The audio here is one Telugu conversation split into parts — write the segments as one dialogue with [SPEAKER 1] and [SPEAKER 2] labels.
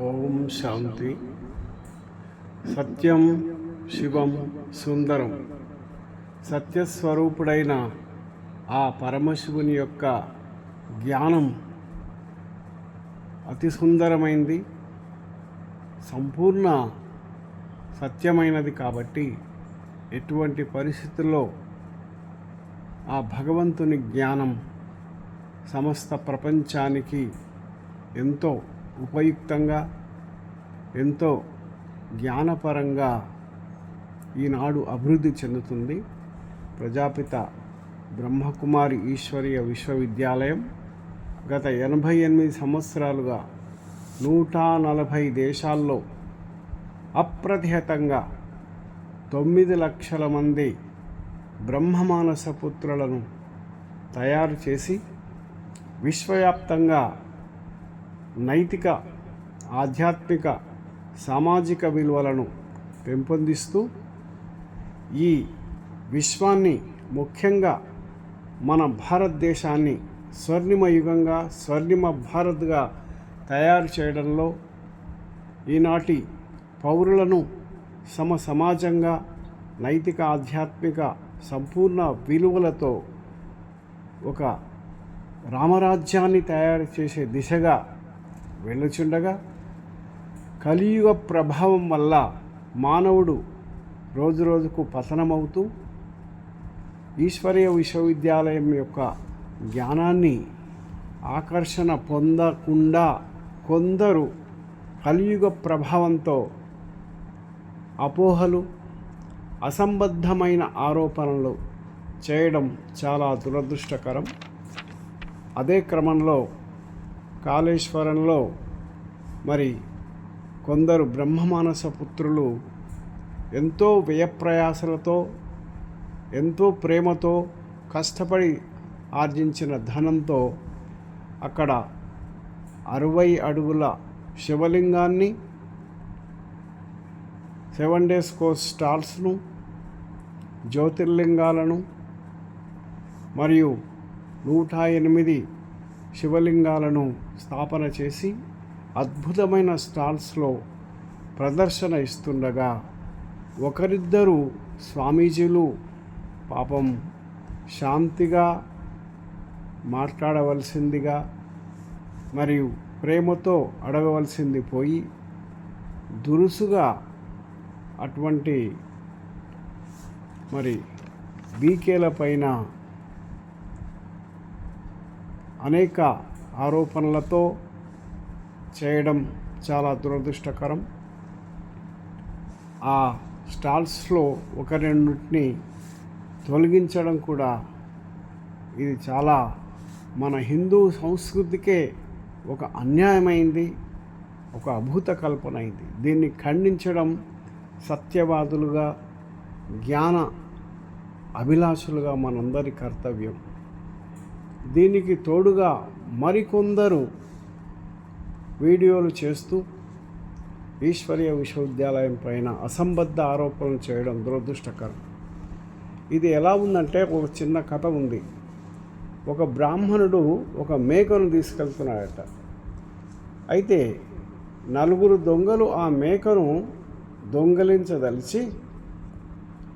[SPEAKER 1] ఓం శాంతి. సత్యం శివం సుందరం. సత్యస్వరూపుడైన ఆ పరమశివుని యొక్క జ్ఞానం అతి సుందరమైంది. సంపూర్ణ సత్యమైనది కాబట్టి ఎటువంటి పరిస్థితుల్లో ఆ భగవంతుని జ్ఞానం సమస్త ప్రపంచానికి ఎంతో ఉపయుక్తంగా ఎంతో జ్ఞానపరంగా ఈనాడు అభివృద్ధి చెందుతుంది. ప్రజాపిత బ్రహ్మకుమారి ఈశ్వరీయ విశ్వవిద్యాలయం గత ఎనభై ఎనిమిది సంవత్సరాలుగా నూట నలభై దేశాల్లో అప్రతిహతంగా తొమ్మిది లక్షల మంది బ్రహ్మమానస పుత్రులను తయారు చేసి విశ్వవ్యాప్తంగా నైతిక ఆధ్యాత్మిక సామాజిక విలువలను పెంపొందిస్తూ ఈ విశ్వాన్ని ముఖ్యంగా మన భారతదేశాన్ని స్వర్ణిమ యుగంగా స్వర్ణిమ భారత్గా తయారు చేయడంలో ఈనాటి పౌరులను సమ సమాజంగా నైతిక ఆధ్యాత్మిక సంపూర్ణ విలువలతో ఒక రామరాజ్యాన్ని తయారు చేసే దిశగా వెళ్ళుచుండగా కలియుగ ప్రభావం వల్ల మానవుడు రోజు రోజుకు పతనమవుతూ ఈశ్వరీయ విశ్వవిద్యాలయం యొక్క జ్ఞానాన్ని ఆకర్షణ పొందకుండా కొందరు కలియుగ ప్రభావంతో అపోహలు అసంబద్ధమైన ఆరోపణలు చేయడం చాలా దురదృష్టకరం. అదే క్రమంలో కాళేశ్వరంలో మరి కొందరు బ్రహ్మమానస పుత్రులు ఎంతో వ్యయప్రయాసలతో ఎంతో ప్రేమతో కష్టపడి ఆర్జించిన ధనంతో అక్కడ అరవై అడుగుల శివలింగాన్ని సెవెన్ డేస్ కోర్స్ స్టాల్స్ను జ్యోతిర్లింగాలను మరియు నూట ఎనిమిది శివలింగాలను స్థాపన చేసి అద్భుతమైన స్టాల్స్లో ప్రదర్శన ఇస్తుండగా ఒకరిద్దరు స్వామీజీలు పాపం శాంతిగా మాట్లాడవలసిందిగా మరియు ప్రేమతో అడగవలసింది పోయి దురుసుగా అటువంటి మరి బీకేల పైన అనేక ఆరోపణలతో చేయడం చాలా దురదృష్టకరం. ఆ స్టాల్స్లో ఒక రెండింటిని తొలగించడం కూడా ఇది చాలా మన హిందూ సంస్కృతికే ఒక అన్యాయమైంది ఒక అభూత కల్పన అయింది దీన్ని ఖండించడం సత్యవాదులుగా జ్ఞాన అభిలాషులుగా మనందరి కర్తవ్యం. దీనికి తోడుగా మరికొందరు వీడియోలు చేస్తూ ఈశ్వరీయ విశ్వవిద్యాలయం పైన అసంబద్ధ ఆరోపణలు చేయడం దురదృష్టకరం. ఇది ఎలా ఉందంటే ఒక చిన్న కథ ఉంది. ఒక బ్రాహ్మణుడు ఒక మేకను తీసుకెళ్తున్నాడట. అయితే నలుగురు దొంగలు ఆ మేకను దొంగలించదలిచి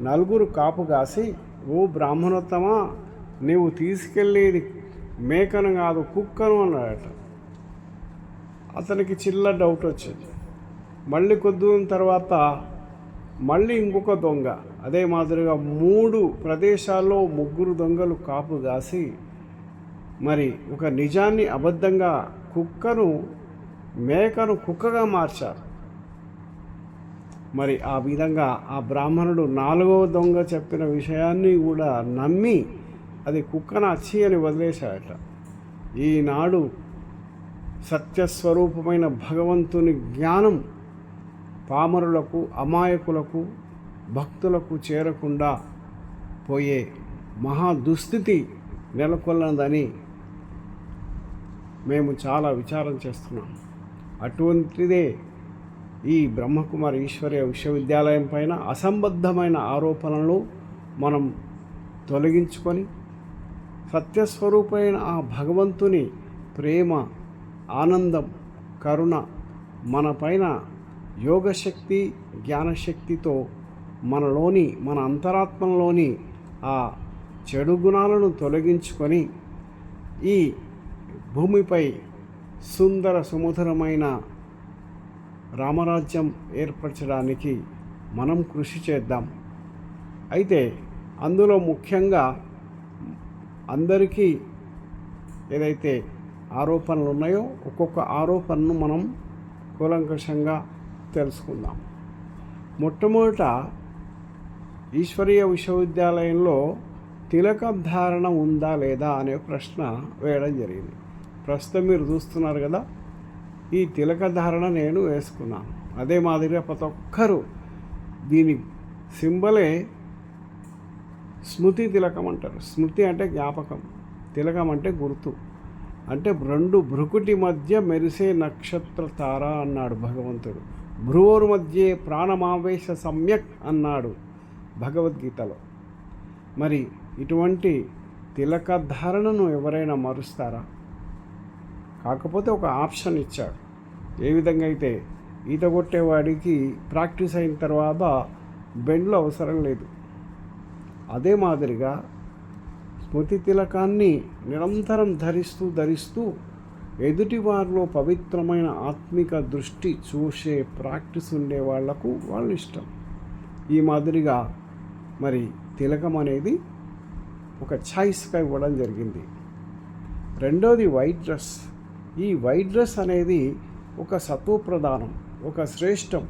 [SPEAKER 1] నలుగురు కాపు కాసి ఓ బ్రాహ్మణోత్తమా నీవు తీసుకెళ్ళేది మేకను కాదు కుక్కను అన్నాడట. అతనికి చిల్ల డౌట్ వచ్చింది. మళ్ళీ కొద్ది తర్వాత మళ్ళీ ఇంకొక దొంగ అదే మాదిరిగా మూడు ప్రదేశాల్లో ముగ్గురు దొంగలు కాపు కాసి మరి ఒక నిజాన్ని అబద్ధంగా కుక్కను మేకను కుక్కగా మార్చారు. మరి ఆ విధంగా ఆ బ్రాహ్మణుడు నాలుగవ దొంగ చెప్పిన విషయాన్ని కూడా నమ్మి అది కుక్కన అచ్చి అని వదిలేశాయట ఈనాడు సత్యస్వరూపమైన భగవంతుని జ్ఞానం పామరులకు అమాయకులకు భక్తులకు చేరకుండా పోయే మహా దుస్థితి నెలకొన్నదని మేము చాలా విచారం చేస్తున్నాం. అటువంటిదే ఈ బ్రహ్మకుమారి ఈశ్వర్య విశ్వవిద్యాలయం పైన అసంబద్ధమైన ఆరోపణలు మనం తొలగించుకొని సత్యస్వరూపమైన ఆ భగవంతుని ప్రేమ ఆనందం కరుణ మనపైన యోగశక్తి జ్ఞానశక్తితో మనలోని మన అంతరాత్మలోని ఆ చెడు గుణాలను తొలగించుకొని ఈ భూమిపై సుందర సుమధురమైన రామరాజ్యం ఏర్పరచడానికి మనం కృషి చేద్దాం. అయితే అందులో ముఖ్యంగా అందరికీ ఏదైతే ఆరోపణలు ఉన్నాయో ఒక్కొక్క ఆరోపణను మనం కూలంకషంగా తెలుసుకుందాం. మొట్టమొదట ఈశ్వరీయ విశ్వవిద్యాలయంలో తిలకం ధారణ ఉందా లేదా అనే ప్రశ్న వేయడం జరిగింది. ప్రస్తుతం మీరు చూస్తున్నారు కదా ఈ తిలక ధారణ నేను వేసుకున్నాను. అదే మాదిరిగా ప్రతి ఒక్కరూ దీని సింబలే స్మృతి తిలకం అంటారు. స్మృతి అంటే జ్ఞాపకం తిలకం అంటే గుర్తు. అంటే రెండు భృకుటి మధ్య మెరిసే నక్షత్ర తార అన్నాడు భగవంతుడు. భ్రువోరు మధ్య ప్రాణమావేశ సమ్యక్ అన్నాడు భగవద్గీతలో. మరి ఇటువంటి తిలక ధారణను ఎవరైనా మరుస్తారా? కాకపోతే ఒక ఆప్షన్ ఇచ్చాడు ఏ విధంగా అయితే ఈత కొట్టేవాడికి ప్రాక్టీస్ అయిన తర్వాత బెండ్లు అవసరం లేదు. అదే మాదిరిగా స్మృతి తిలకాన్ని నిరంతరం ధరిస్తూ ధరిస్తూ ఎదుటి వారిలో పవిత్రమైన ఆత్మిక దృష్టి చూసే ప్రాక్టీస్ ఉండే వాళ్ళకు వాళ్ళు ఇష్టం. ఈ మాదిరిగా మరి తిలకం అనేది ఒక ఛాయిస్గా ఇవ్వడం జరిగింది. రెండోది వైట్ డ్రెస్. ఈ వైట్ డ్రెస్ అనేది ఒక సత్వప్రధానం ఒక శ్రేష్టం.